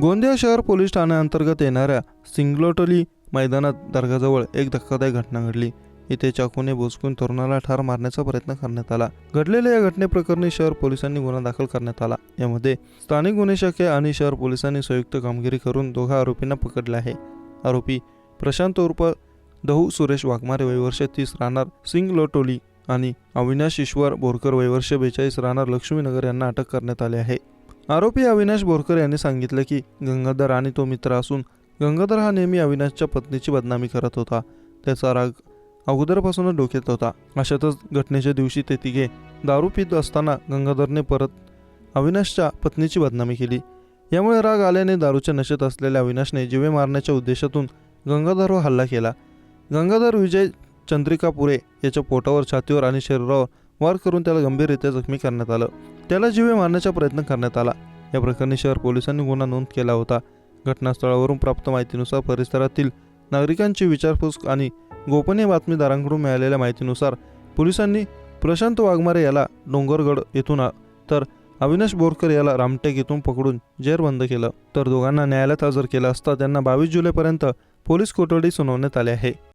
गोंदिया शहर पोलीस ठाण्याअंतर्गत येणाऱ्या सिंगलोटली मैदानात दर्गाजवळ एक धक्कादायक घटना घडली. इथे चाकूने भोसकून तरुणाला ठार मारण्याचा प्रयत्न करण्यात आला. घडलेल्या या घटनेप्रकरणी शहर पोलिसांनी गुन्हा दाखल करण्यात आला. यामध्ये स्थानिक गुन्हे शाखे आणि शहर पोलिसांनी संयुक्त कामगिरी करून दोघा आरोपींना पकडले आहे. आरोपी प्रशांत उर्फ दहू सुरेश वाघमारे वयवर्ष तीस राहणार सिंग लोटोली आणि अविनाश ईश्वर बोरकर वयवर्ष बेचाळीस राहणार लक्ष्मीनगर यांना अटक करण्यात आली आहे. आरोपी अविनाश बोरकर यांनी सांगितलं की गंगाधर आणि तो मित्र असून गंगाधर हा नेहमी अविनाशच्या पत्नीची बदनामी करत होता. त्याचा राग अगोदरपासूनच डोक्यात होता. अशातच घटनेच्या दिवशी ते तिघे दारू पित असताना गंगाधरने परत अविनाशच्या पत्नीची बदनामी केली. यामुळे राग आल्याने दारूच्या नशेत असलेल्या अविनाशने जीवे मारण्याच्या उद्देशातून गंगाधरवर हल्ला केला. गंगाधर विजय चंद्रिका पुरे याच्या पोटावर छातीवर आणि शरीरावर वार करून त्याला गंभीररित्या जखमी करण्यात आलं. त्याला जीवे मारण्याचा प्रयत्न करण्यात आला. या प्रकरणी शहर पोलिसांनी गुन्हा नोंद केला होता. घटनास्थळावरून प्राप्त माहितीनुसार परिसरातील नागरिकांची विचारपूस आणि गोपनीय बातमीदारांकडून मिळालेल्या माहितीनुसार पोलिसांनी प्रशांत वाघमारे याला डोंगरगड येथून तर अविनाश बोरकर याला रामटेक येथून पकडून जेरबंद केलं. तर दोघांना न्यायालयात हजर केलं असता त्यांना बावीस जुलैपर्यंत पोलीस कोठडी सुनावण्यात आली आहे.